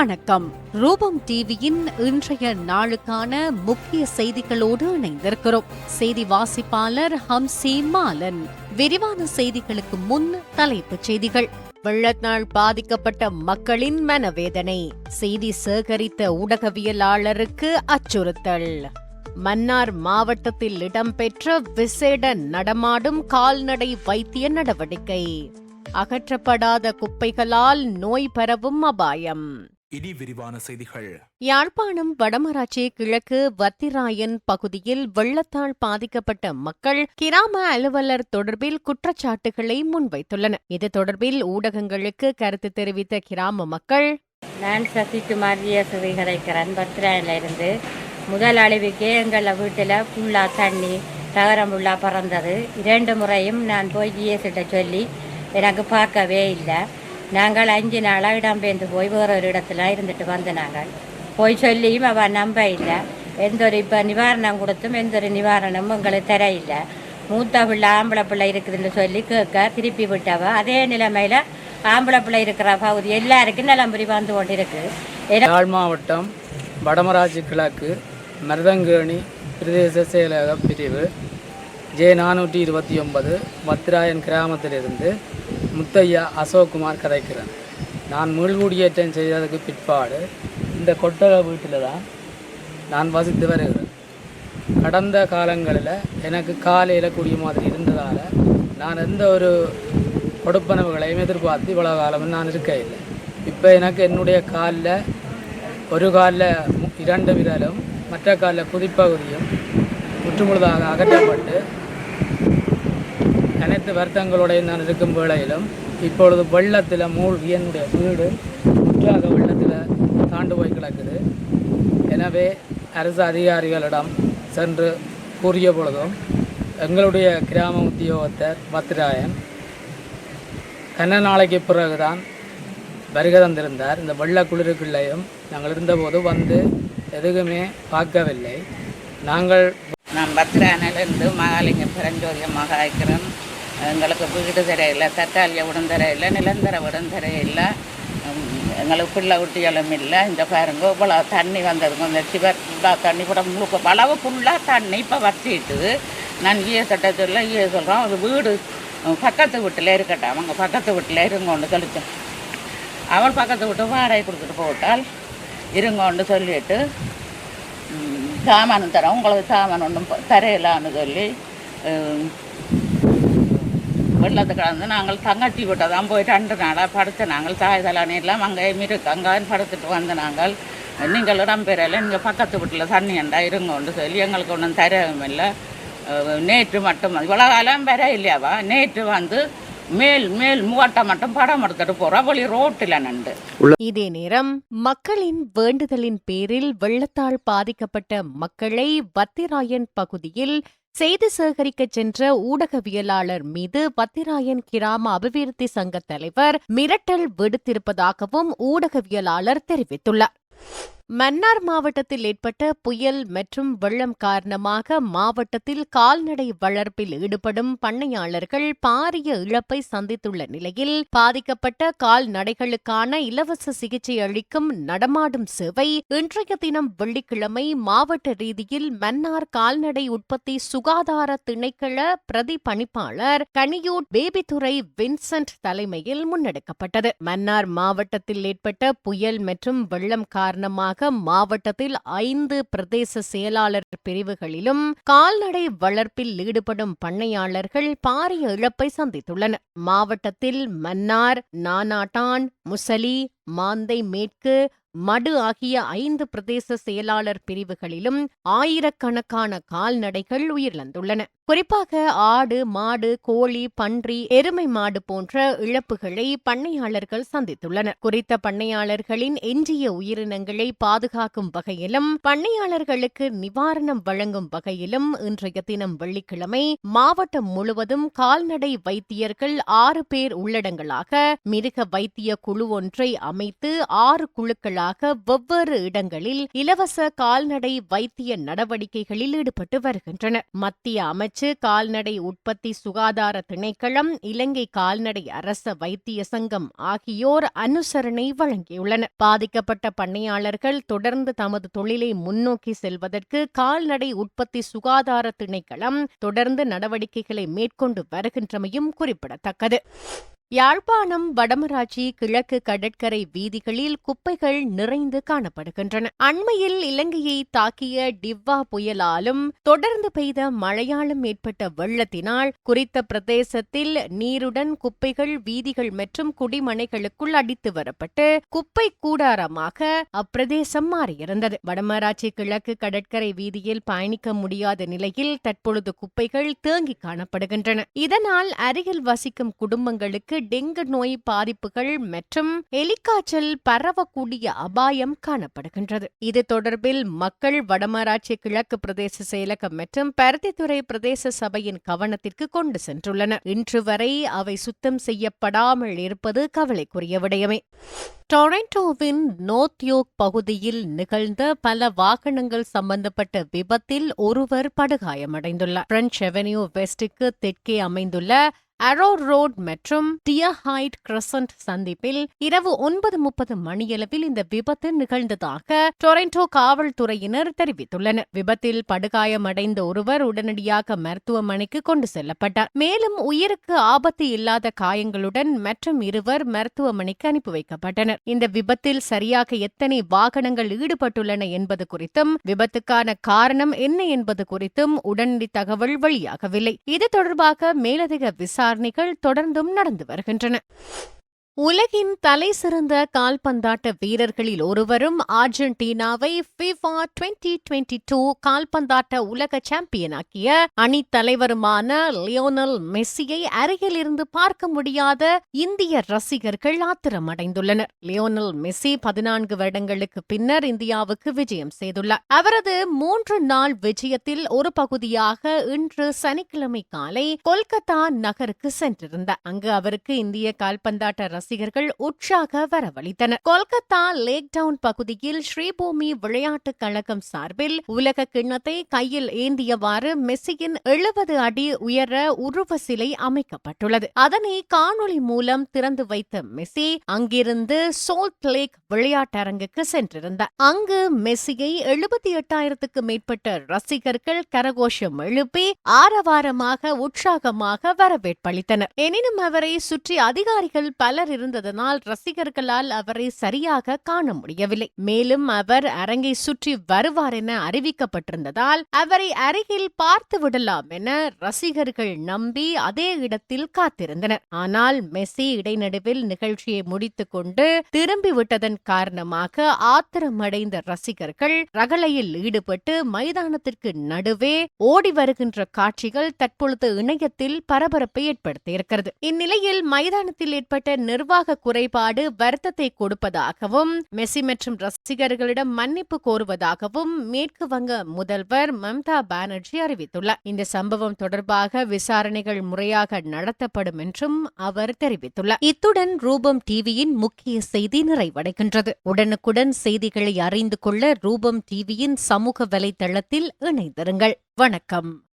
வணக்கம். ரூபம் டிவியின் இன்றைய நாளுக்கான முக்கிய செய்திகளோடு இணைந்திருக்கிறோம். செய்தி வாசிப்பாளர் ஹம்சி மாலன். விரிவான செய்திகளுக்கு முன் தலைப்புச் செய்திகள். வெள்ளத்தினால் பாதிக்கப்பட்ட மக்களின் மனவேதனை. செய்தி சேகரித்த ஊடகவியலாளருக்கு அச்சுறுத்தல். மன்னார் மாவட்டத்தில் இடம்பெற்ற விசேட நடமாடும் கால்நடை வைத்திய நடவடிக்கை. அகற்றப்படாத குப்பைகளால் நோய் பரவும் அபாயம். இனி விரிவான செய்திகள். யாழ்ப்பாணம் வடமராட்சி கிழக்கு வத்திராயன் பகுதியில் வெள்ளத்தால் பாதிக்கப்பட்ட மக்கள் கிராம அலுவலர் தொடர்பில் குற்றச்சாட்டுகளை முன்வைத்துள்ளனர். இது தொடர்பில் ஊடகங்களுக்கு கருத்து தெரிவித்த கிராம மக்கள் நான் சசிகுமார் ஜிஎஸ்வி கதைக்கிறேன் பத்ராயில இருந்து முதல் அழிவுக்கே எங்கள் வீட்டில் ஃபுல்லாக தண்ணி தகரம் ஃபுல்லாக பறந்தது. இரண்டு முறையும் நான் போய் ஜிஎஸ்கிட்ட சொல்லி எனக்கு பார்க்கவே இல்லை. நாங்கள் அஞ்சு நாளாக இடம்பெயர்ந்து போய் வேற ஒரு இடத்துல இருந்துட்டு வந்த நாங்கள். போய் சொல்லியும் அவள் நம்ப இல்லை. எந்த ஒரு இப்போ நிவாரணம் கொடுத்தும் எந்த ஒரு நிவாரணமும் எங்களுக்கு தர இல்லை. மூத்த பிள்ளை ஆம்பளை பிள்ளை இருக்குதுன்னு சொல்லி கேட்க திருப்பி விட்டவ. அதே நிலைமையில் ஆம்பளை பிள்ளை இருக்கிற பகுதி எல்லாருக்கும் நிலம்புரி வந்து கொண்டிருக்கு. ஏன்னா யாழ் மாவட்டம் வடமராட்சி கிழக்கு மருதங்கேணி பிரதேச செயலக பிரிவு ஜே நானூற்றி இருபத்தி ஒன்பது மத்திராயன் கிராமத்திலிருந்து முத்தையா அசோக்குமார் கதைக்கிறேன் நான் மீள்குடியேற்றம் செய்ததுக்கு பிற்பாடு இந்த கொட்டக வீட்டில் தான் நான் வசித்து வருகிறேன். கடந்த காலங்களில் எனக்கு காலையில் கூடிய மாதிரி இருந்ததால் நான் எந்த ஒரு கொடுப்பனவுகளையும் எதிர்பார்த்து இவ்வளோ காலமும் நான் இருக்க இல்லை இப்போ எனக்கு என்னுடைய காலில் ஒரு காலில் இரண்டு விரலும் மற்ற காலில் குதிப்பகுதியும் முற்றுமுழுதாக அகற்றப்பட்டு அனைத்து வருத்தங்களோடையும் நான் இருக்கும் வேளையிலும் இப்பொழுது வெள்ளத்தில் மூழ்கி என்னுடைய வீடு முற்றாக வெள்ளத்தில் தாண்டு போய் கிடக்குது. எனவே அரசு அதிகாரிகளிடம் சென்று கூறிய பொழுதும் எங்களுடைய கிராம உத்தியோகத்தர் பத்ராயன் கண்ண நாளைக்கு பிறகுதான் வருகை தந்திருந்தார். இந்த வெள்ள குளிருக்குள்ளேயும் நாங்கள் இருந்தபோது வந்து எதுவுமே பார்க்கவில்லை. நாங்கள் நான் பத்ரானிலிருந்து மகாலிங்க பரஞ்சோதிய இருக்கிறேன் எங்களுக்கு வீடு தரையில்லை தற்காலிக விடும் தரையில்லை நிரந்தர விடும் தரையில்லை. எங்களுக்கு பிள்ளை குட்டிகளும் இல்லை. இந்த பாருங்க இவ்வளோ தண்ணி வந்தது. கொஞ்சம் சிவர் ஃபுல்லாக தண்ணி கூட முழுக்க பளவு ஃபுல்லாக தண்ணி இப்போ வத்திட்டு நான் ஈய சட்டத்தில் ஈய சொல்கிறோம் அது வீடு பக்கத்து வீட்டில் இருக்கட்டும். அவங்க பக்கத்து வீட்டில் இருங்கோன்னு தெளித்தோம் அவள் பக்கத்து வீட்டு வாடகை கொடுத்துட்டு போட்டால் இருங்கோன்னு சொல்லிட்டு சாமானும் தரோம் உங்களுக்கு சாமான் ஒன்றும் தரையிலான்னு சொல்லி வெள்ளத்தை கலந்து நாங்கள் தங்கச்சி விட்ட தான் போய் ரெண்டு நாளாக படுத்து நாங்கள் தாய் தலானி எல்லாம் அங்கே மிருக்கு அங்கே படுத்துட்டு வந்து நாங்கள் நீங்கள் இடம்பெறல நீங்கள் பக்கத்து வீட்டில் தண்ணி அண்டா இருங்கன்னு சொல்லி எங்களுக்கு ஒன்றும் தரவும் இல்லை. நேற்று மட்டும் இவ்வளோ காலம் பெற இல்லையாவா? நேற்று வந்து மேல் மேல் மூவாட்டை மட்டும் படம் எடுத்துட்டு போற வழி ரோட்டில் நண்டு இதே நேரம் மக்களின் வேண்டுதலின் பேரில் வெள்ளத்தால் பாதிக்கப்பட்ட மக்களை வத்திராயன் பகுதியில் செய்தி சேகரிக்க சென்ற ஊடகவியலாளர் மீது பத்திராயன் கிராம அபிவிருத்தி சங்க தலைவர் மிரட்டல் விடுத்திருப்பதாகவும் ஊடகவியலாளர் தெரிவித்துள்ளார். மன்னார் மாவட்டத்தில் ஏற்பட்ட புயல் மற்றும் வெள்ளம் காரணமாக மாவட்டத்தில் கால்நடை வளர்ப்பில் ஈடுபடும் பண்ணையாளர்கள் பாரிய இழப்பை சந்தித்துள்ள நிலையில் பாதிக்கப்பட்ட கால்நடைகளுக்கான இலவச சிகிச்சை அளிக்கும் நடமாடும் சேவை இன்றைய தினம் வெள்ளிக்கிழமை மாவட்ட ரீதியில் மன்னார் கால்நடை உற்பத்தி சுகாதார திணைக்கள பிரதி பணிப்பாளர் கனியூட் பேபித்துறை வின்சென்ட் தலைமையில் முன்னெடுக்கப்பட்டது. மன்னார் மாவட்டத்தில் ஏற்பட்ட புயல் மற்றும் வெள்ளம் காரணமாக மாவட்டத்தில் ஐந்து பிரதேச செயலாளர் பிரிவுகளிலும் கால்நடை வளர்ப்பில் ஈடுபடும் பண்ணையாளர்கள் பாரிய இழப்பை சந்தித்துள்ளனர். மாவட்டத்தில் மன்னார் நானாட்டான் முசலி மாந்தை மேற்கு மடு ஆகிய ஐந்து பிரதேச செயலாளர் பிரிவுகளிலும் ஆயிரக்கணக்கான கால்நடைகள் உயிரிழந்துள்ளன. குறிப்பாக ஆடு மாடு கோழி பன்றி எருமை மாடு போன்ற இழப்புகளை பண்ணையாளர்கள் சந்தித்துள்ளனர். குறித்த பண்ணையாளர்களின் எஞ்சிய உயிரினங்களை பாதுகாக்கும் வகையிலும் பண்ணையாளர்களுக்கு நிவாரணம் வழங்கும் வகையிலும் இன்றைய தினம் வெள்ளிக்கிழமை மாவட்டம் முழுவதும் கால்நடை வைத்தியர்கள் ஆறு பேர் உள்ளடங்களாக மிருக வைத்திய குழு ஒன்றை அமைத்து ஆறு குழுக்களாக வெவ்வேறு இடங்களில் இலவச கால்நடை வைத்திய நடவடிக்கைகளில் ஈடுபட்டு வருகின்றனர். மத்திய அமைச்சு கால்நடை உற்பத்தி சுகாதார திணைக்களம் இலங்கை கால்நடை அரச வைத்திய சங்கம் ஆகியோர் அனுசரணை வழங்கியுள்ளனர். பாதிக்கப்பட்ட பண்ணையாளர்கள் தொடர்ந்து தமது தொழிலை முன்னோக்கி செல்வதற்கு கால்நடை உற்பத்தி சுகாதார திணைக்களம் தொடர்ந்து நடவடிக்கைகளை மேற்கொண்டு வருகின்றமையும் குறிப்பிடத்தக்கது. யாழ்ப்பாணம் வடமராட்சி கிழக்கு கடற்கரை வீதிகளில் குப்பைகள் நிறைந்து காணப்படுகின்றன. அண்மையில் இலங்கையை தாக்கிய டிவ்வா புயலாலும் தொடர்ந்து பெய்த மழையாலும் ஏற்பட்ட வெள்ளத்தினால் குறித்த பிரதேசத்தில் நீருடன் குப்பைகள் வீதிகள் மற்றும் குடிமனைகளுக்குள் அடித்து வரப்பட்டு குப்பை கூடாரமாக அப்பிரதேசம் மாறியிருந்தது. வடமராட்சி கிழக்கு கடற்கரை வீதியில் பயணிக்க முடியாத நிலையில் தற்பொழுது குப்பைகள் தேங்கி காணப்படுகின்றன. இதனால் அருகில் வசிக்கும் குடும்பங்களுக்கு டெங்கு நோய் பாதிப்புகள் மற்றும் எலிக்காய்ச்சல் பரவக்கூடிய அபாயம் காணப்படுகின்றது. இது தொடர்பில் மக்கள் வடமராட்சி கிழக்கு பிரதேச செயலகம் மற்றும் பருத்தித்துறை பிரதேச சபையின் கவனத்திற்கு கொண்டு சென்றுள்ளனர். இன்று வரை அவை சுத்தம் செய்யப்படாமல் இருப்பது கவலைக்குரிய விடயமே. டொரண்டோவின் நோத்யோக் பகுதியில் நிகழ்ந்த பல வாகனங்கள் சம்பந்தப்பட்ட விபத்தில் ஒருவர் படுகாயமடைந்துள்ளார். பிரெஞ்ச் அவென்யூ வெஸ்டுக்கு தெற்கே அமைந்துள்ள அரோ ரோட் மற்றும் டியர் ஹைட் கிரசன்ட் சந்திப்பில் இரவு ஒன்பது முப்பது மணியளவில் இந்த விபத்து நிகழ்ந்ததாக டொரண்டோ காவல்துறையினர் தெரிவித்துள்ளனர். விபத்தில் படுகாயமடைந்த ஒருவர் உடனடியாக மருத்துவமனைக்கு கொண்டு செல்லப்பட்டார். மேலும் உயிருக்கு ஆபத்து இல்லாத காயங்களுடன் மற்றும் இருவர் மருத்துவமனைக்கு அனுப்பி வைக்கப்பட்டனர். இந்த விபத்தில் சரியாக எத்தனை வாகனங்கள் ஈடுபட்டுள்ளன என்பது குறித்தும் விபத்துக்கான காரணம் என்ன என்பது குறித்தும் உடனடி தகவல் வெளியாகவில்லை. இது தொடர்பாக மேலதிக விசாரணைகள் தொடர்ந்தும் நடந்து வருகின்றன. உலகின் தலை சிறந்த கால்பந்தாட்ட வீரர்களில் ஒருவரும் அர்ஜென்டினாவை ஃபிஃபா டுவெண்டி டுவெண்டி டூ கால்பந்தாட்ட உலக சாம்பியனாக்கிய அணித் தலைவருமான லியோனல் மெஸ்ஸியை அருகில் இருந்து பார்க்க முடியாத இந்திய ரசிகர்கள் ஆத்திரமடைந்துள்ளனர். லியோனல் மெஸ்ஸி பதினான்கு வருடங்களுக்கு பின்னர் இந்தியாவுக்கு விஜயம் செய்துள்ளார். அவரது மூன்று நாள் விஜயத்தில் ஒரு பகுதியாக இன்று சனிக்கிழமை காலை கொல்கத்தா நகருக்கு சென்றிருந்தார். அங்கு அவருக்கு இந்திய கால்பந்தாட்ட ரசிகர்கள் உற்சாக வரவழைத்தனர். கொல்கத்தா லேக் டவுன் பகுதியில் ஸ்ரீபூமி விளையாட்டுக் கழகம் சார்பில் உலக கிண்ணத்தை கையில் ஏந்தியவாறு மெஸ்ஸியின் எழுபது அடி உயர உருவ சிலை அமைக்கப்பட்டுள்ளது. அதனை காணொளி மூலம் திறந்து வைத்த மெஸ்ஸி அங்கிருந்து சோல்ட் லேக் விளையாட்டரங்குக்கு சென்றிருந்தார். அங்கு மெஸ்ஸியை எழுபத்தி எட்டாயிரத்துக்கு மேற்பட்ட ரசிகர்கள் கரகோஷம் எழுப்பி ஆரவாரமாக உற்சாகமாக வரவேற்பளித்தனர் எனினும் அவரை சுற்றி அதிகாரிகள் பலர் இருந்ததனால் ரசிகர்களால் அவரை சரியாக காண முடியவில்லை. மேலும் அவர் அரங்கை சுற்றி வருவார் என அறிவிக்கப்பட்டிருந்ததால் அவரை அருகில் பார்த்து விடலாம் என ரசிகர்கள் நம்பி அதே இடத்தில் காத்திருந்தனர். ஆனால் மெஸ்ஸி இடைநடுவில் நிகழ்ச்சியை முடித்துக் கொண்டு திரும்பிவிட்டதன் காரணமாக ஆத்திரமடைந்த ரசிகர்கள் ரகளையில் ஈடுபட்டு மைதானத்திற்கு நடுவே ஓடி வருகின்ற காட்சிகள் தற்பொழுது இணையத்தில் பரபரப்பை ஏற்படுத்தியிருக்கிறது. இந்நிலையில் மைதானத்தில் ஏற்பட்ட நிர்வாக குறைபாடு வருத்தத்தை கொடுப்பதாகவும் மெஸ்ஸி மற்றும் ரசிகர்களிடம் மன்னிப்பு கோருவதாகவும் மேற்கு வங்க முதல்வர் மம்தா பானர்ஜி அறிவித்துள்ளார். இந்த சம்பவம் தொடர்பாக விசாரணைகள் முறையாக நடத்தப்படும் என்றும் அவர் தெரிவித்துள்ளார். இத்துடன் ரூபம் டிவியின் முக்கிய செய்தி நிறைவடைகின்றது. உடனுக்குடன் செய்திகளை அறிந்து கொள்ள ரூபம் டிவியின் சமூக வலைதளத்தில் இணைந்திருங்கள். வணக்கம்.